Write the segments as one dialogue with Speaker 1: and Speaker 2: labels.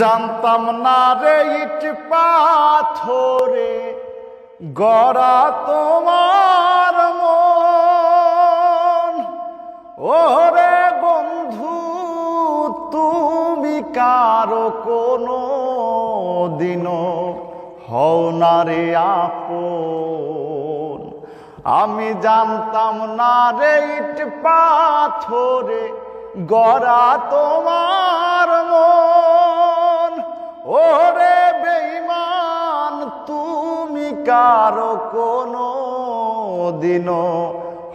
Speaker 1: জানতাম না রে ইট পাথরে, গড়া তোমার মন। ওরে বন্ধু, তুমি কারও কোনো দিনও হও না রে আপন। আমি জানতাম না রে ইট পাথরে, গড়া তোমার মন। ওরে বেইমান তুমি কারও কোনো দিনও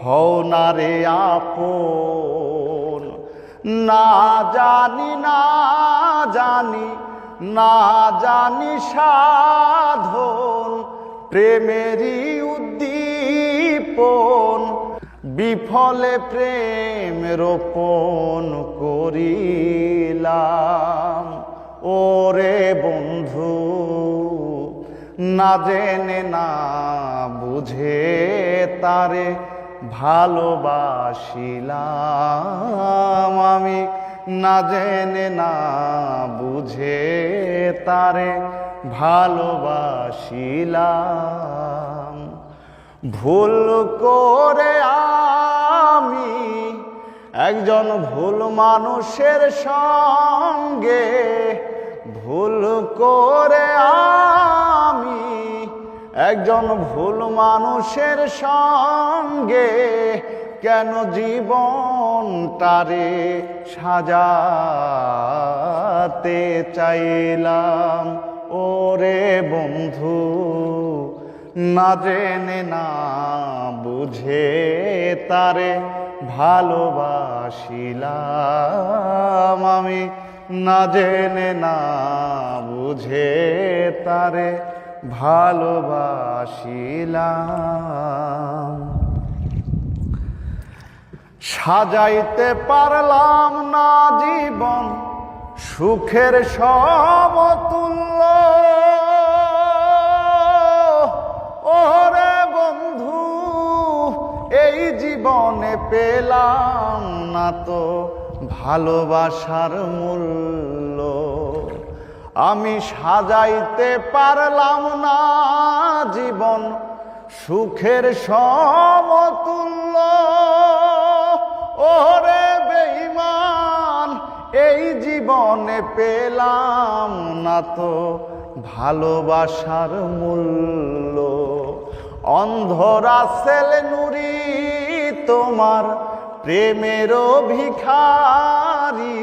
Speaker 1: হও না রে আপন। না জানি না জানি না জানি সাধন, প্রেমেরই উদ্দীপন, বিফলে প্রেম রোপণ করিলাম। ওরে বন্ধু, না জেনে, না বুঝে তারে ভালোবাসিলাম আমি। না জেনে, না বুঝে তারে ভালোবাসিলাম। ভুল করে আমি একজন ভুল মানুষের সঙ্গে ভুল করে আমি একজন ভুল মানুষের সঙ্গে কেন জীবন তারে সাজাতে চাইলাম? ওরে বন্ধু, না জেনে, না বুঝে তারে ভালোবাসিলাম আমি। না জেনে না বুঝে তারে ভালোবাসিলাম। সাজাইতে পারলাম না জীবন, সুখের সমতুল্য ওরে বন্ধু, এই জীবনে পেলাম না তো ভালোবাসার মূল্য আমি সাজাইতে পারলাম না জীবন, সুখের সমতুল্য। ওরে বেইমান এই জীবনে পেলাম না তো ভালোবাসার মূল্য। অন্ধরা সেল নুরি তোমার প্রেমেরও ভিখারি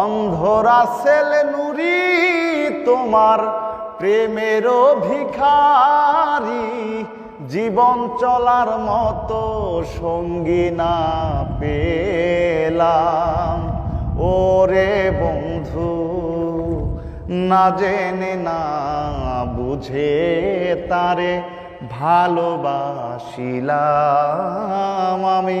Speaker 1: অন্ধরা সেল নুরি তোমার প্রেমেরও ভিখারি জীবন চলার মতো সঙ্গী না পেলাম। ওরে বন্ধু, না জেনে না বুঝে তারে ভালোবাসিলাম আমি।